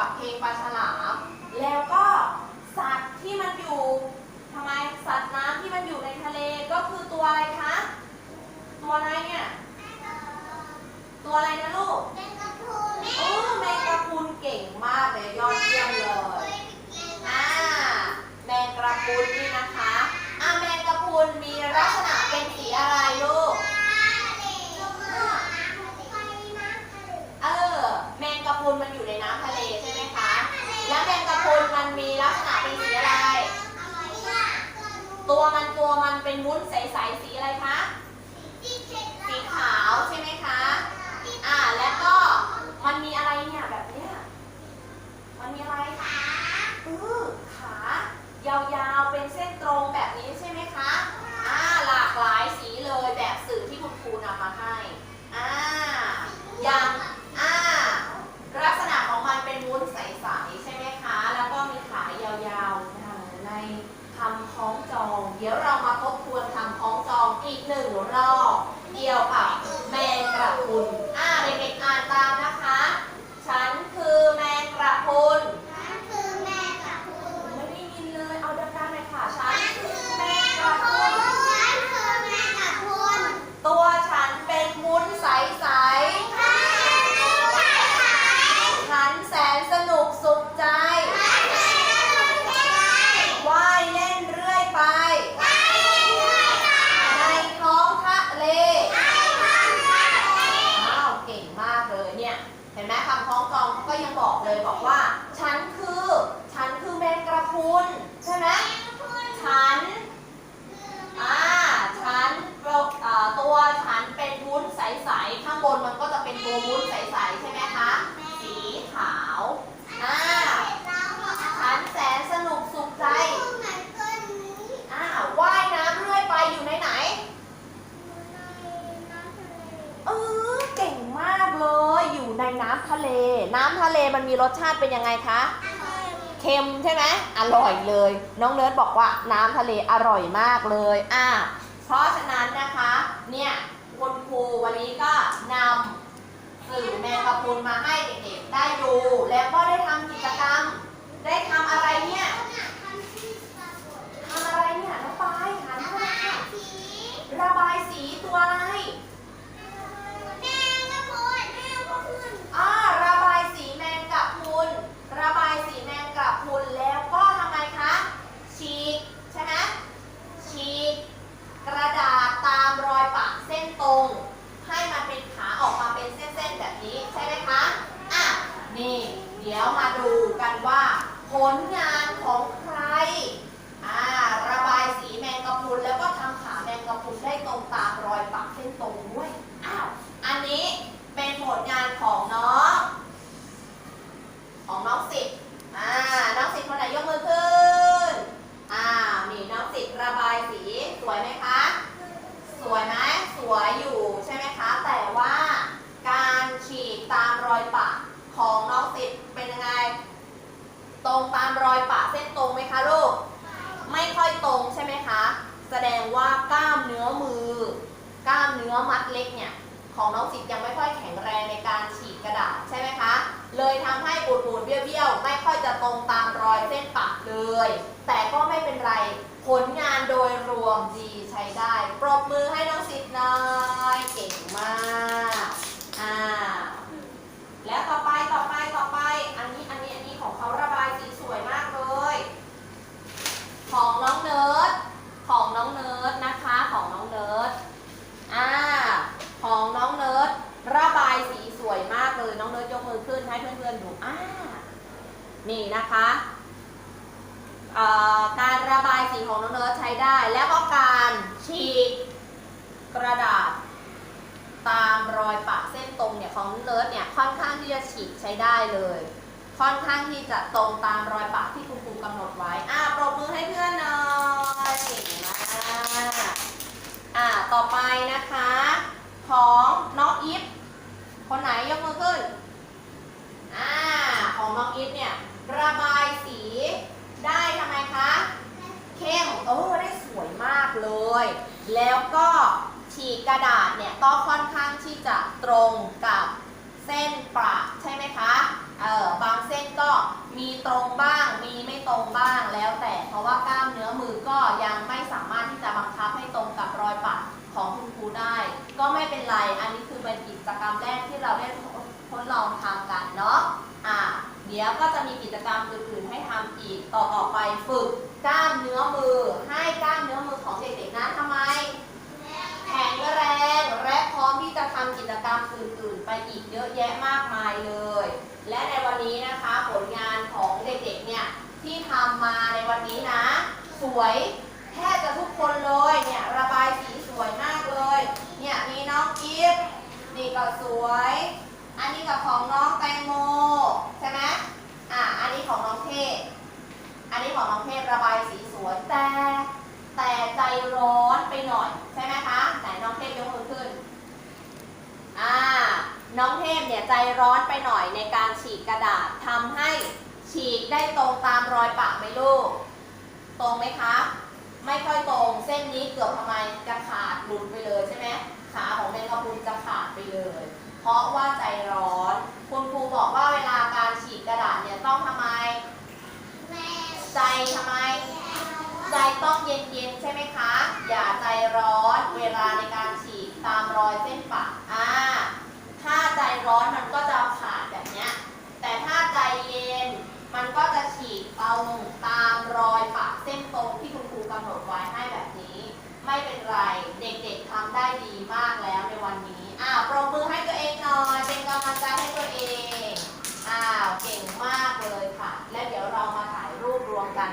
กับเพลงปลาฉลาม แล้วก็สัตว์ที่มันอยู่ทำไมสัตว์น้ำที่มันอยู่ในทะเลก็คือตัวอะไรคะ ตัวอะไรเนี่ย ตัวอะไรนะลูกเป็นกระพุน พรุนมันอยู่ในน้ำทะเลใช่ไหมคะ แล้วแมงกะพรุนมันมีลักษณะเป็นสีอะไร ตัวมันตัวมันเป็นวุ้นใสๆสีอะไรคะ สีขาวใช่ไหมคะ อ่า แล้วก็มันมีอะไรเนี่ยแบบเนี้ย มันมีอะไรเออขายาวๆ เป็นเส้นตรงแบบนี้ใช่ไหมคะ อ่า หลากหลายสีเลยแบบสื่อที่คุณครูนำมาให้ อ่า อย่าง อ่า ลักษณะของมันเป็นวุ้นใสๆใช่ไหมคะ แล้วก็มีขายาวๆนะคะในคำคล้องจอง เดี๋ยวเรามาทบทวนคำคล้องจองอีกหนึ่งรอบเกี่ยวกับแมงกระพรุน อ่า เด็กๆอ่านตามนะคะ ฉันคือแมงกระพรุน ไม่ได้ยินเลย เอาดังๆหน่อยค่ะ ฉันคือแมงกระพรุน ตัวฉันเป็นวุ้นใสๆ ฉันแสนสนุกสุขใจ ว่ายเล่นเรื่อยไป ในท้องทะเล ว้าว เก่งมากเลย เห็นไหมคำคล้องจองเขาก็ยังบอกเลยบอกว่า ฉันคือ ฉันคือแมงกระพรุนใช่ไหมฉันอ่าฉันเอ่อตัวฉันเป็นวุ้นใสๆข้างบนมันก็จะเป็นตัววุ้นใสๆใช่ไหมคะ สีขาวอ่า ฉันแสนสนุกสุขใจ อ่า ว่ายน้ำเรื่อยไปอยู่ในไหน เออ เก่งมากเลย อยู่ ในน้ำทะเล น้ำทะเลมันมีรสชาติเป็นยังไงคะเค็มใช่ไหมอร่อยเลย น้องเนิร์ดบอกว่าน้ำทะเลอร่อยมากเลยอ่าเพราะฉะนั้นนะคะเนี่ยคุณครูวันนี้ก็นำสื่อแมงกะพรุนมาให้เด็กๆได้ดู แล้วก็ได้ทำกิจกรรม ได้ทำอะไรเนี่ยทำอะไรเนี่ยน้องปายหันมาค่ะระบายสีตัวอะไร อ่าระบายสีแมงกะพรุน ระบายสีแมงกะพรุนแล้วก็ทำไงคะ ฉีกใช่ไหมฉีก กระดาษตามรอยปะเส้นตรง ให้มันเป็นขาออกมาเป็นเส้นๆแบบนี้ใช่ไหมคะอะนี่เดี๋ยวมาดูกันว่า ผลงานของใครอ่าระบายสีแมงกะพรุนแล้วก็ทำขาแมงกะพรุนได้ตรงตามรอยปะเส้นตรงด้วยอ้าวอันนี้เป็นผลงาน ของน้องสิทธิ์อ่า น้องสิทธิ์คนไหนยกมือขึ้น อ่า นี่น้องสิทธิ์ระบายสีสวยไหมคะ สวยไหมสวยอยู่ใช่ไหมคะ แต่ว่าการฉีกตามรอยปะของน้องสิทธิ์เป็นยังไง ตรงตามรอยปะเส้นตรงไหมคะลูก ไม่ค่อยตรงใช่ไหมคะ แสดงว่ากล้ามเนื้อมือ กล้ามเนื้อมัดเล็กเนี่ยของน้องสิทธิ์ยังไม่ค่อยแข็งแรงในการฉีกกระดาษใช่ไหมคะ เลยทำให้ปูดปูดๆเบี้ยวๆ ไม่ค่อยจะตรงตามรอยเส้นปะเลย แต่ก็ไม่เป็นไร ผลงานโดยรวมดีใช้ได้ ปรบมือให้น้องสิทธิ์หน่อย เก่งมาก อ่า แล้วต่อไปต่อไปต่อไป อันนี้อันนี้อันนี้ของเขาระบายสีสวยมากเลย ของน้องเนิร์ด ของน้องเนิร์ดนะคะ ของน้องเนิร์ด อ่า ของน้องเนิร์ดระบายสีสวยมากเลย น้องเนิร์ดยกมือขึ้นให้เพื่อนๆดู อ่า นี่นะคะการระบายสีของน้องเนิร์ดใช้ได้ แล้วก็การฉีกกระดาษ ตามรอยปะเส้นตรงเนี่ยของน้องเนิร์ดเนี่ยค่อนข้างที่จะฉีกใช้ได้เลย ค่อนข้างที่จะตรงตามรอยปะที่คุณครูกำหนดไว้อ่าปรบมือให้เพื่อนหน่อยเก่งมากอ่าต่อไปนะคะ ของน้องอีฟคนไหนยกมือขึ้นอ่าของน้องอีฟเนี่ย ระบายสี ได้ทำไมคะเข้มเออได้สวยมากเลย แล้วก็ฉีกกระดาษเนี่ยก็ค่อนข้างที่จะตรงกับเส้นประใช่ไหมคะเออบางเส้นก็มีตรงบ้าง มีไม่ตรงบ้างแล้วแต่เพราะว่ากล้ามเนื้อมือก็ยังไม่สามารถที่จะบังคับให้ตรงกับรอยปักของคุณครูได้ ก็ไม่เป็นไร อันนี้คือเป็นกิจกรรมแรกที่เราได้ทดลองทำกันเนาะอะเดี๋ยวก็จะมี รรมอื่นๆให้ทำอีกต่อต่อไปฝึกกล้ามเนื้อมือ ให้กล้ามเนื้อมือของเด็กๆนั้นทำไม แข็งแรงและพร้อมที่จะทำกิจกรรมอื่นๆ ไปอีกเยอะแยะมากมายเลย และในวันนี้นะคะผลงานของเด็กๆเนี่ยที่ทำมาในวันนี้นะ สวยแทบจะทุกคนเลยเนี่ยระบายสีสวยมากเลย เนี่ยมีน้องอีฟนี่ก็สวย อันนี้กับของน้องแตงโมใช่ไหมอะอันนี้ของน้องเทพอันนี้ของน้องเทพระบายสีสวยแต่ แต่ใจ ร้อนไปหน่อย ใช่ไหมคะไหนน้องเทพยกมือขึ้นอ่าน้องเทพเนี่ยใจร้อนไปหน่อยในการฉีกกระดาษทำให้ฉีกได้ตรงตามรอยปากไหมลูก ตรงไหมคะไม่ค่อยตรงเส้นนี้เกือบทำไมจะขาดหลุดไปเลยใช่ไหมขาของแมงกะพรุนจะขาดไปเลย เพราะว่าใจร้อน คุณครูบอกว่าเวลาการฉีกกระดาษเนี่ยต้องทำไมใจทำไม ใจต้องเย็นๆใช่ไหมคะ อย่าใจร้อนเวลาในการฉีกตามรอยเส้นปากอ่า ถ้าใจร้อนมันก็จะขาดแบบเนี้ย แต่ถ้าใจเย็น มันก็จะฉีกตรงตามรอยปากเส้นตรงที่คุณครูกำหนดไว้ให้แบบนี้ ไม่เป็นไร เด็กๆทำได้ดีมากแล้วในวันนี้ อ้าวปรบมือให้ตัวเองหน่อยเป็นกำลังใจให้ตัวเอง อ้าว เก่งมากเลยค่ะ และเดี๋ยวเรามาถ่ายรูปรวมกัน